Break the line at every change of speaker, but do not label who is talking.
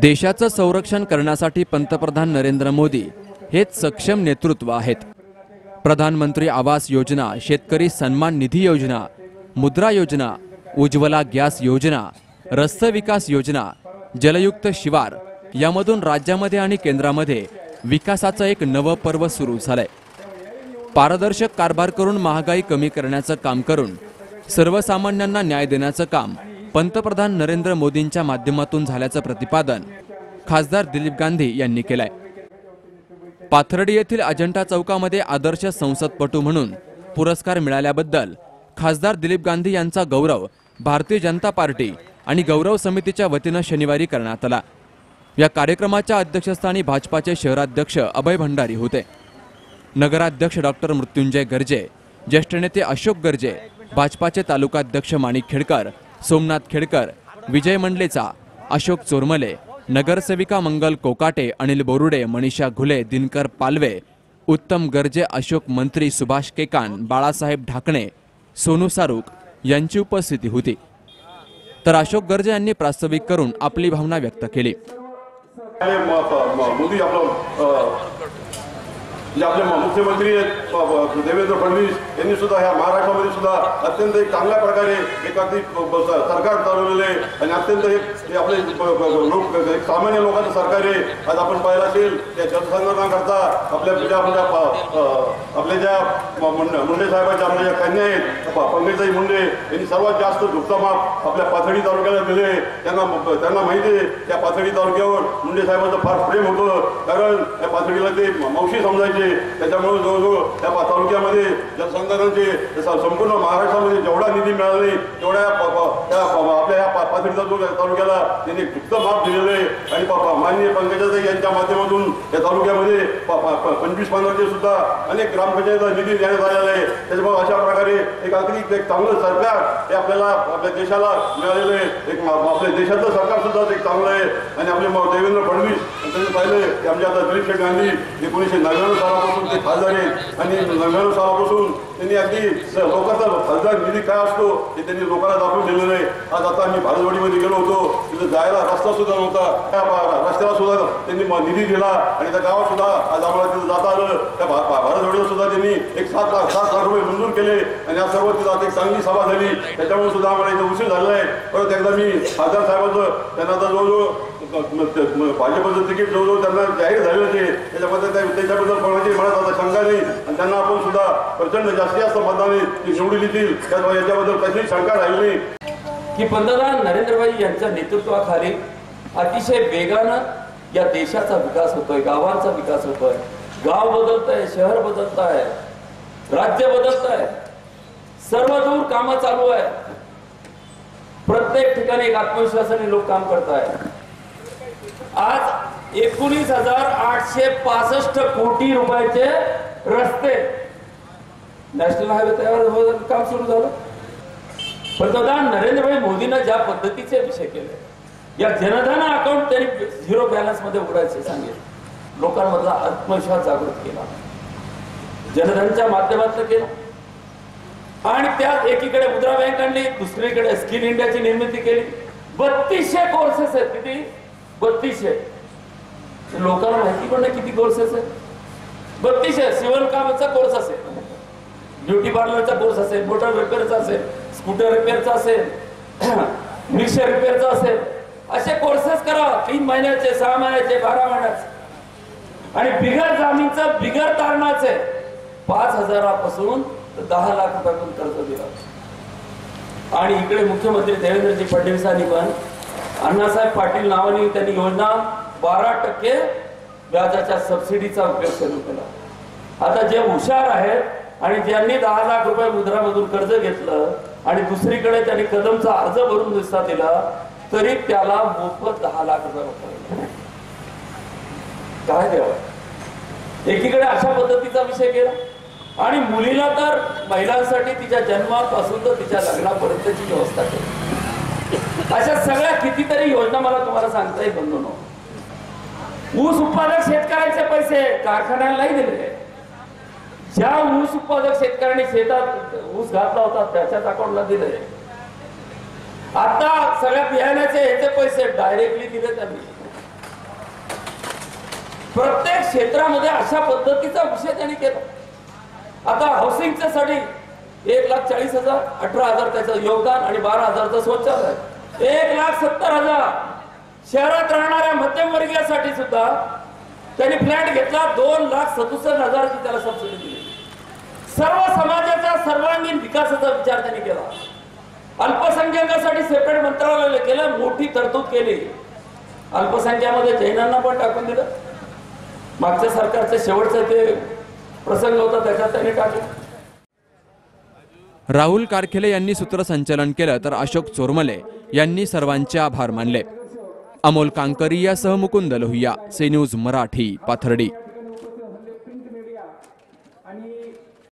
देशाचं संरक्षण करण्यासाठी पंतप्रधान नरेंद्र मोदी हेच सक्षम नेतृत्व आहेत. प्रधानमंत्री आवास योजना शेतकरी सन्मान निधी योजना मुद्रा योजना उज्ज्वला गॅस योजना रस्ते विकास योजना जलयुक्त शिवार यामधून राज्यामध्ये आणि केंद्रामध्ये विकासाचं एक नवं पर्व सुरू झालंय. पारदर्शक कारभार करून महागाई कमी करण्याचं काम करून सर्वसामान्यांना न्याय देण्याचं काम पंतप्रधान नरेंद्र मोदींच्या माध्यमातून झाल्याचं प्रतिपादन खासदार दिलीप गांधी यांनी केलंय. पाथर्डी येथील अजंठा चौकामध्ये आदर्श संसदपटू म्हणून पुरस्कार मिळाल्याबद्दल खासदार दिलीप गांधी यांचा गौरव भारतीय जनता पार्टी आणि गौरव समितीच्या वतीनं शनिवारी करण्यात आला. या कार्यक्रमाच्या अध्यक्षस्थानी भाजपाचे शहराध्यक्ष अभय भंडारी होते. नगराध्यक्ष डॉक्टर मृत्युंजय गर्जे ज्येष्ठ नेते अशोक गर्जे भाजपाचे तालुकाध्यक्ष माणिक खेडकर सोमनाथ खेडकर विजय मंडलेचा अशोक चोरमले नगरसेविका मंगल कोकाटे अनिल बोरुडे मनीषा घुले दिनकर पालवे उत्तम गर्जे अशोक मंत्री सुभाष केकान बाळासाहेब ढाकणे सोनू सारूक यांची उपस्थिती होती. तर अशोक गर्जे यांनी प्रास्ताविक करून आपली भावना व्यक्त केली
हे म- प- म- मोदी आपलं अ, जे आपले मुख्यमंत्री आहेत देवेंद्र फडणवीस यांनी सुद्धा ह्या महाराष्ट्रामध्ये सुद्धा अत्यंत एक चांगल्या प्रकारे एखादी सरकार चालवलेलं आहे. आणि अत्यंत एक हे आपले लोक एक सामान्य लोकांचं सरकार आहे. आज आपण पाहिलं असेल त्या जनसंघटनाकरता आपल्या ज्या म्हणजे आपल्या ज्या मुंडे साहेबांच्या आपल्या ज्या कन्या आहेत पंकजाई मुंडे यांनी सर्वात जास्त झुकतामाप आपल्या पाथडी तालुक्याला दिले त्यांना त्यांना माहिती आहे त्या पाथडी तालुक्यावर मुंडे साहेबांचं फार प्रेम होतं. कारण त्या पाथडीला ते मावशी समजायचे. त्याच्यामुळे जवळजवळ त्या तालुक्यामध्ये जलसंधारणचे संपूर्ण महाराष्ट्रामध्ये जेवढा निधी मिळाला नाही तेवढ्या आपल्या या पातळीचा जो तालुक्याला त्यांनी गुप्त भाग दिलेला आहे आणि माननीय पंकजाताई यांच्या माध्यमातून या तालुक्यामध्ये पंचवीस पंधराचे सुद्धा अनेक ग्रामपंचायतीचा निधी देण्यात आलेला आहे. त्याच्यामुळे अशा प्रकारे एक अगदी एक चांगलं सरकार हे आपल्याला आपल्या देशाला मिळालेलं आहे. एक आपल्या देशाचं सरकार सुद्धा एक चांगलं आहे. आणि आपले देवेंद्र फडणवीस त्यांनी पाहिलं की आमचे आता दिलीप शेठ गांधी एकोणीसशे नव्याण्णव सालापासून ते खासदार आहेत. आणि नगर सालापासून त्यांनी अगदी लोकांचा खासदार निधी काय असतो हे त्यांनी लोकांना दाखवून दिलेलं आहे. आज आता आम्ही भारतवाडीमध्ये गेलो होतो. तिथं जायला रस्ता सुद्धा नव्हता. रस्त्याला सुद्धा त्यांनी निधी दिला आणि त्या गावात सुद्धा आज आम्हाला तिथं जाता आलं. त्या भारतवाडीला सुद्धा त्यांनी एक सात लाख सात लाख रुपये मंजूर केले आणि या सर्व तिथं आता एक चांगली सभा झाली. त्याच्यामुळे सुद्धा आम्हाला इथं उशीर झालेला आहे. परत एकदा मी खासदार साहेबांचं त्यांना आता जवळजवळ भाजपचं तिकीट जवळजवळ त्यांना जाहीर झालेलं आहे त्याच्याबद्दल त्या त्याच्याबद्दल कोणाची मला आता शंका नाही. आणि त्यांना आपण सुद्धा प्रचंड जास्तीत जास्त मताने ती निवडून येतील. याच्याबद्दल कसली शंका राहिली नाही.
की पंतप्रधान नरेंद्रभाई यांच्या नेतृत्वाखाली अतिशय वेगानं या देशाचा विकास होतोय गावांचा विकास होतोय. गाव बदलत आहे शहर बदलत आहे राज्य बदलत आहे सर्व दूर कामं चालू आहे प्रत्येक ठिकाणी एक आत्मविश्वासाने लोक काम करत आहेत आज एकोणीस हजार आठशे पासष्ट कोटी रुपयाचे रस्ते. नॅशनल हायवे तयार हो, काम सुरू झालं. पंतप्रधान नरेंद्रभाई मोदींना ज्या पद्धतीचे विषय केले या जनधन अकाउंट त्यांनी झिरो बॅलन्समध्ये उघडायचे सांगितले. लोकांमधला आत्मविश्वास जागृत केला. जनधनच्या माध्यमातून केलं. आणि त्यात एकीकडे मुद्रा बँक आणली दुसरीकडे स्किल इंडियाची निर्मिती केली. बत्तीसशे कोर्सेस आहेत किती बत्तीसशे लोकांना माहिती पण नाही किती कोर्सेस असेल बत्तीस आहे. शिवणकामाचा कोर्स असेल. ब्युटी पार्लरचा कोर्स असेल. मोटर रिपेअरचा असेल. स्कूटर रिपेअरचा असेल. मिक्सर रिपेअरचा असेल. असे कोर्सेस करा. तीन महिन्याचे सहा महिन्याचे बारा महिन्याचे. आणि बिगर जामीनचं बिगर तारणाचे पाच हजारापासून तर दहा लाख रुपयापर्यंत कर्ज दिला आणि इकडे मुख्यमंत्री देवेंद्रजी फडणवीसांनी पण अण्णासाहेब पाटील नावाने त्यांनी योजना बारा टक्के व्याजाच्या सबसिडीचा उपयोग सुरू केला. आता जे हुशार आहेत आणि ज्यांनी दहा लाख रुपये मुद्रामधून कर्ज घेतलं आणि दुसरीकडे त्यांनी कदमचा अर्ज भरून दिसता दिला तरी त्याला मोफत दहा लाख रुपये काय द्यावं एकीकडे अशा पद्धतीचा विषय केला आणि मुलीला तर महिलांसाठी तिच्या जन्मापासून तर तिच्या लग्नापर्यंतची व्यवस्था केली. अशा सगळ्या कितीतरी योजना मला तुम्हाला सांगता येईल बंधूनो. ऊस उत्पादक शेतकऱ्यांचे पैसे कारखान्याला नाही दिले. ज्या ऊस उत्पादक शेतकऱ्यांनी शेतात ऊस घातला होता त्याच्याच अकाउंटला दिले. आता सगळ्या बियाण्याचे ह्याचे पैसे डायरेक्टली दिले त्यांनी. प्रत्येक क्षेत्रामध्ये अशा पद्धतीचा विषय त्यांनी केला. आता हाऊसिंगच्या साठी एक लाख चाळीस हजार अठरा हजार त्याचं योगदान आणि बारा हजारचं आहे एक लाख सत्तर हजार. शहरात राहणाऱ्या मध्यमवर्गीयासाठी सुद्धा त्यांनी फ्लॅट घेतला दोन लाख सदुसष्ट हजाराची त्याला सबसिडी दिली. सर्व समाजाचा सर्वांगीण विकासाचा विचार त्यांनी केला. अल्पसंख्याकासाठी सेपरेट मंत्रालय केलं मोठी तरतूद केली. अल्पसंख्यामध्ये जैनांना पण टाकून दिलं. मागच्या सरकारचं शेवटचं ते प्रसंग होता त्याच्यात त्यांनी टाकलं.
राहुल कारखेले यांनी सूत्रसंचलन केलं तर अशोक चोरमले यांनी सर्वांचे आभार मानले. अमोल कांकरी यासह मुकुंद लोहिया सी न्यूज मराठी पाथर्डी.